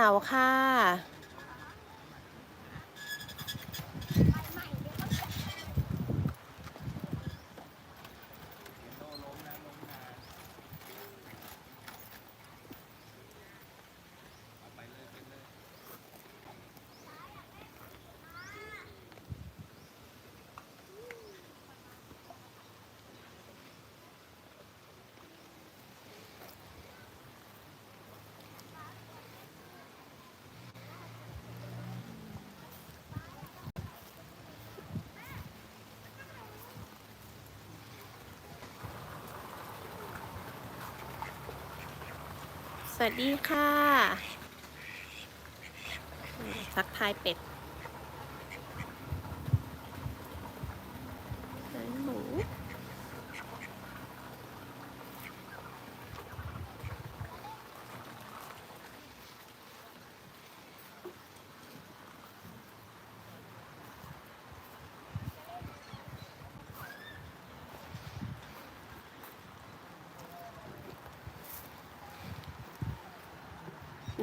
เสาร์ค่ะ สวัสดีค่ะ สักทายเป็ด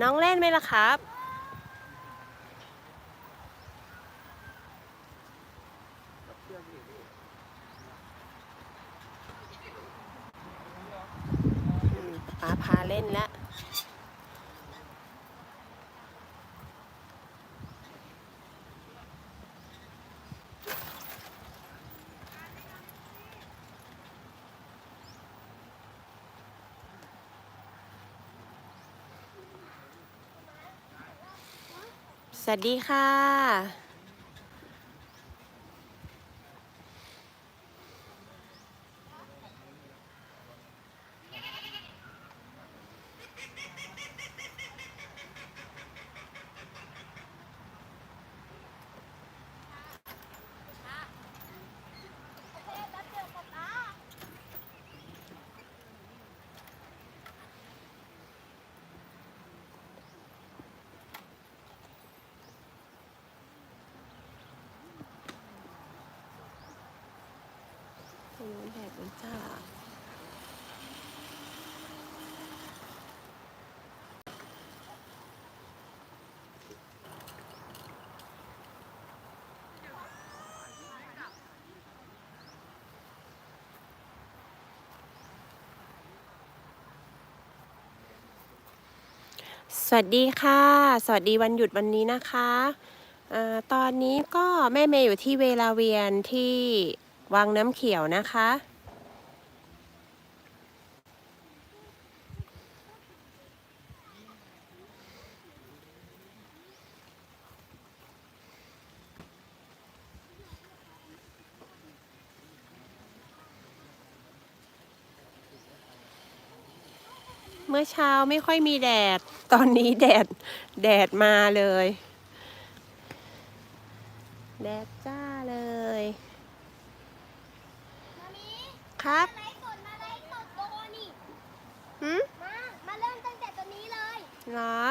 น้องเล่นไหมล่ะครับ อืมป้าพาเล่นแล้ว สวัสดีค่ะ สวัสดีค่ะ สวัสดีวันหยุดวันนี้นะคะอตอนนี้ก็แม่เมย์อยู่ที่เวลาเวียนที่วังน้ำเขียวนะคะ อเช้าไม่ค่อยมีแดด ตอนนี้แดด แดดมาเลย แดดจ้าเลยมามีครับมาไลฟ์สดมาไลฟ์สดโดนี่หืมมามาเริ่มตั้งแต่ตัวนี้เลย เหรอ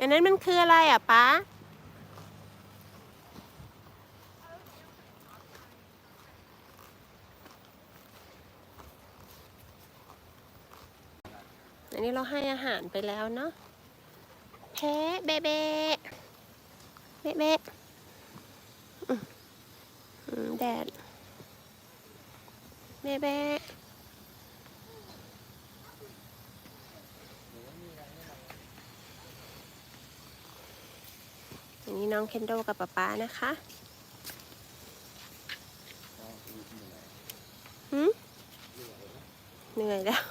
อันนั้นมันคืออะไรอะป๊าอันนี้เราให้อาหารไปแล้วเนาะแพ้เบเบเบเบแดดเบเบอั น้องเคนโดกับป๊าป๊านะคะหืมเหนื่อยแล้ว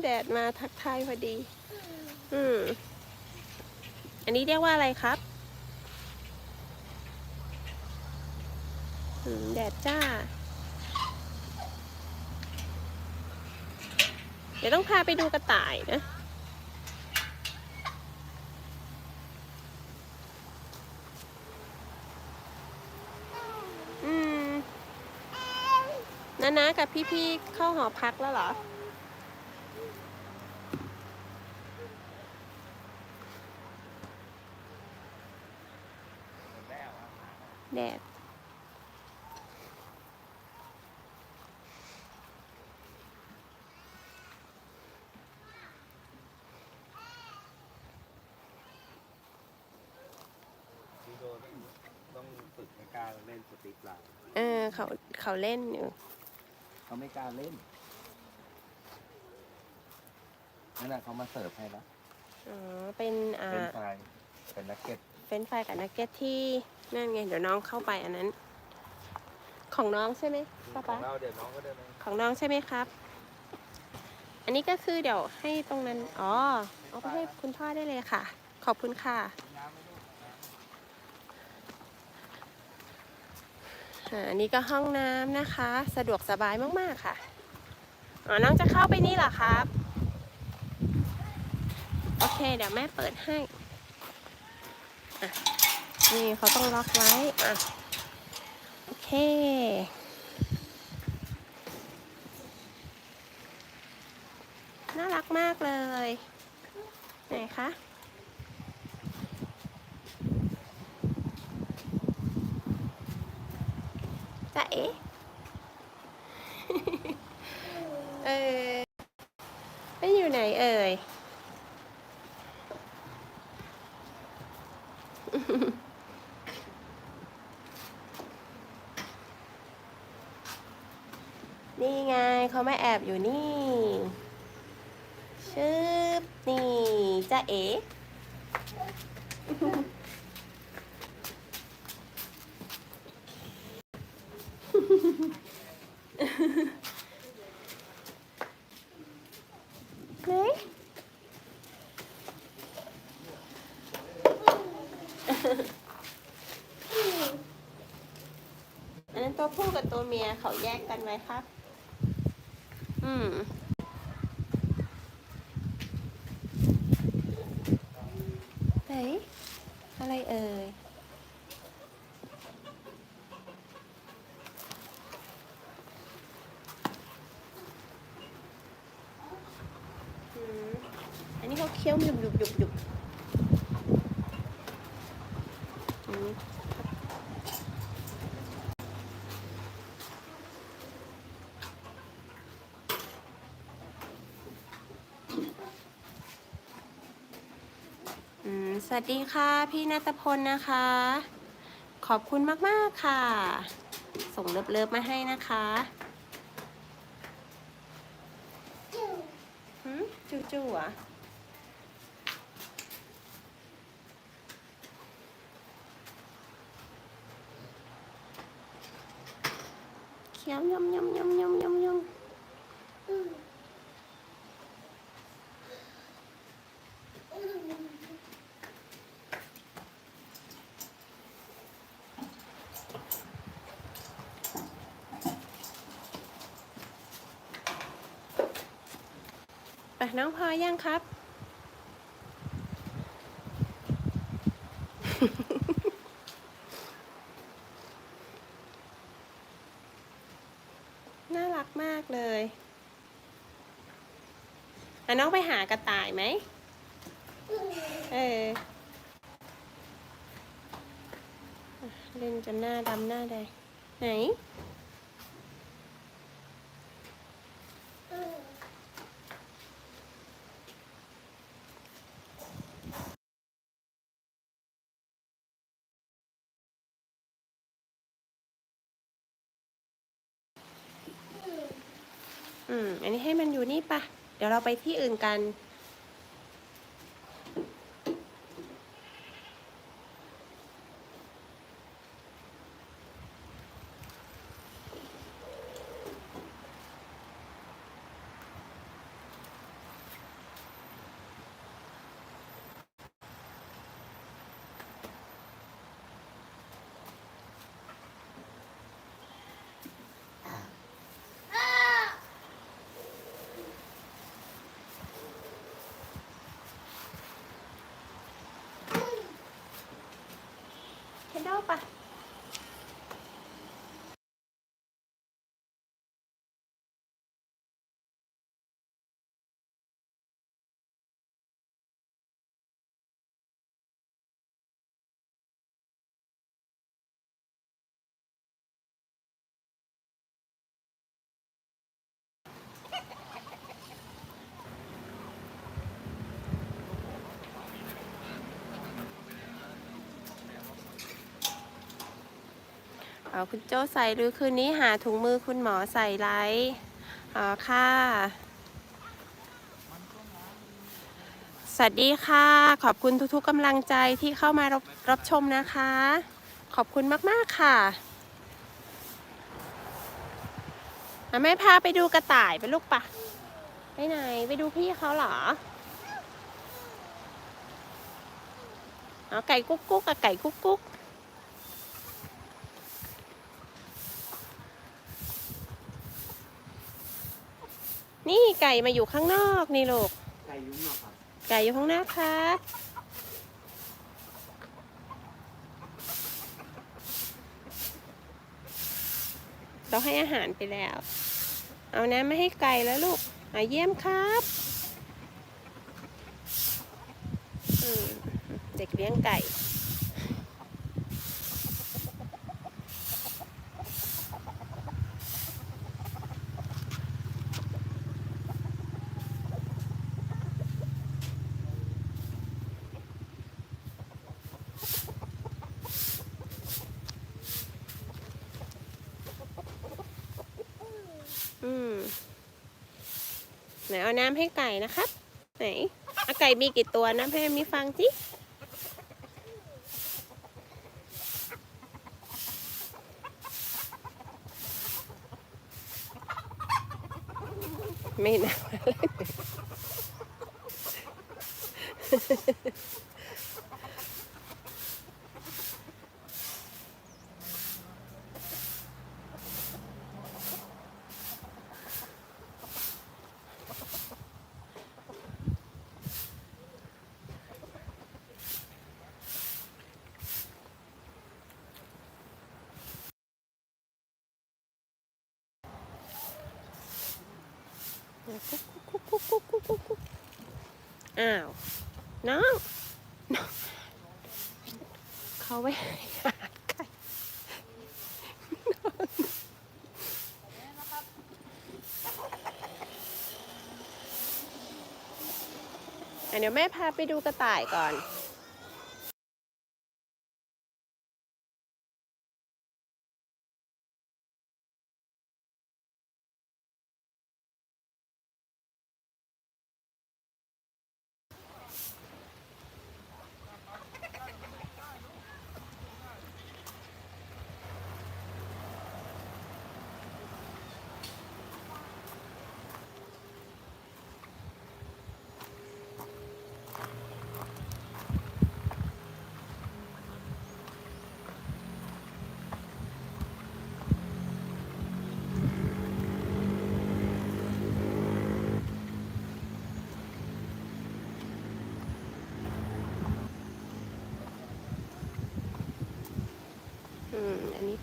แดดมาทักทายพอดี อืม อันนี้เรียกว่าอะไรครับแดดจ้า เดี๋ยวต้องพาไปดูกระต่ายนะ นานะกับพี่ๆเข้าหอพักแล้วเหรอ แดดพี่โดต้องต้องฝึกให้กล้าเล่นสติ๊กลายเออเขาเขาเล่นอยู่ เขาไม่กล้าเล่นนั่นแหละเขามาเสิร์ฟให้แล้วอ๋อเป็นอ่าเป็นไฟเป็นนักเก็ตเฟรนช์ฟรายกับนักเก็ตที่นั่นไงเดี๋ยวน้องเข้าไปอันนั้น ของน้องใช่ไหมขป๊าองป๊าเราเดี๋ยวน้องก็เดินไปของน้องใช่ไหมครับ อันนี้ก็คือเดี๋ยวให้ตรงนั้น อ๋อ เอาไปให้คุณพ่อได้เลยค่ะ ขอบคุณค่ะ น้ำไม่รู้ อันนี้ก็ห้องน้ำนะคะ สะดวกสบายมากๆค่ะอ๋อน้องจะเข้าไปนี่เหรอครับ โอเค เดี๋ยวแม่เปิดให้นี่เขาต้องล็อกไว้อะโอเคน่ารักมากเลย ไหนคะ จ๊ะเอ๋ เออไปอยู่ไหนเอ่ย นี่ไงเขาไมาแอบอยู่นี่ชึบนี่จ๊ะเอ๋ไหนอันนั้นตัวผู้กับตัวเมียเขาแยกกันไว้ครับ อืมไหนอะไรเอ่ย อันนี้เขาเคี้ยวหยุบหยุบหยุบหยุบ สวัสดีค่ะ พี่นัตพลนะคะ ขอบคุณมาก ๆ ค่ะ ส่งเลิฟๆมาให้นะคะหืมจู่ๆอะเคี้ยวยำยำยำยำยำยำ ไปน้องพอยังครับ น่ารักมากเลยอะน้องไปหากระต่ายไหม เอออะเล่นจนหน้าดำหน้าแดงไหน อืม อันนี้ให้มันอยู่นี่ปะ เดี๋ยวเราไปที่อื่นกัน เค เอาคุณโจใส่หรือคืนนี้หาถุงมือคุณหมอใส่ไรอ๋อค่ะ สวัสดีค่ะ ขอบคุณทุกๆกำลังใจที่เข้ามารับรับชมนะคะ ขอบคุณมากๆค่ะแม่พาไปดูกระต่ายไปลูกปะไปไหนไปดูพี่เขาเหรอเอาไก่กุ๊กกุ๊กกับไก่กุ๊กกุ๊ก นี่ไก่มาอยู่ข้างนอกนี่ลูก ไก่ยุ่งหรอครับไก่อยู่ข้างหน้าครับเราให้อาหารไปแล้ว เอาน้ำไม่ให้ไก่แล้วลูกมาเยี่ยมครับอืมเด็กเลี้ยงไก่ ไหนเอาน้ำให้ไก่นะครับ ไหนเอาไก่มีกี่ตัวนะให้มีฟังสิไม่นะ อ้าวน้องเขาไปหาไก่อะเดี๋ยวแม่พาไปดูกระต่ายก่อน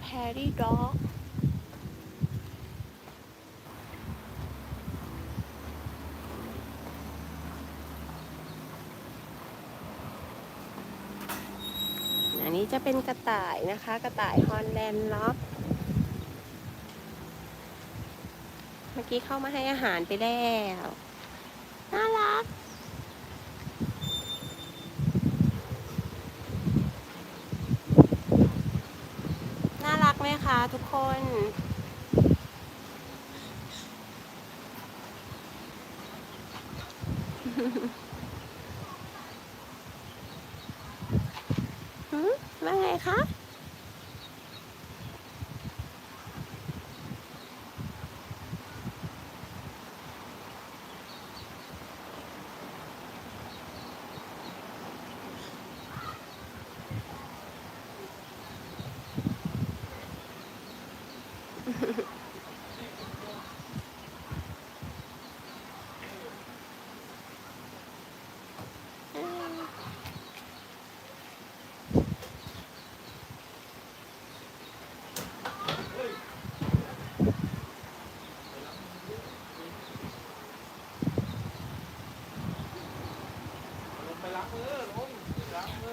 แฮร์รี่ด็อกอันนี้จะเป็นกระต่ายนะคะ กระต่ายฮอลแลนด์ล็อกเมื่อกี้เข้ามาให้อาหารไปแล้ว ว่าไงคะ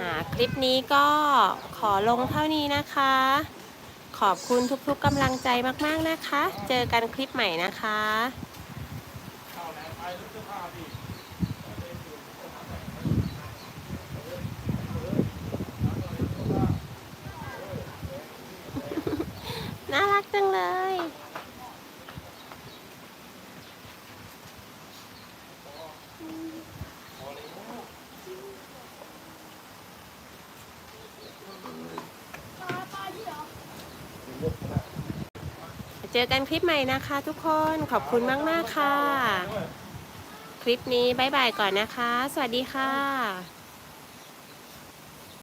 อ่า คลิปนี้ก็ขอลงเท่านี้นะคะ ขอบคุณทุกๆกำลังใจมากๆนะคะ เจอกันคลิปใหม่นะคะ น่ารักจังเลย เจอกันคลิปใหม่นะคะทุกคนขอบคุณมาก ๆ ค่ะ คลิปนี้บายบายก่อนนะคะ สวัสดีค่ะ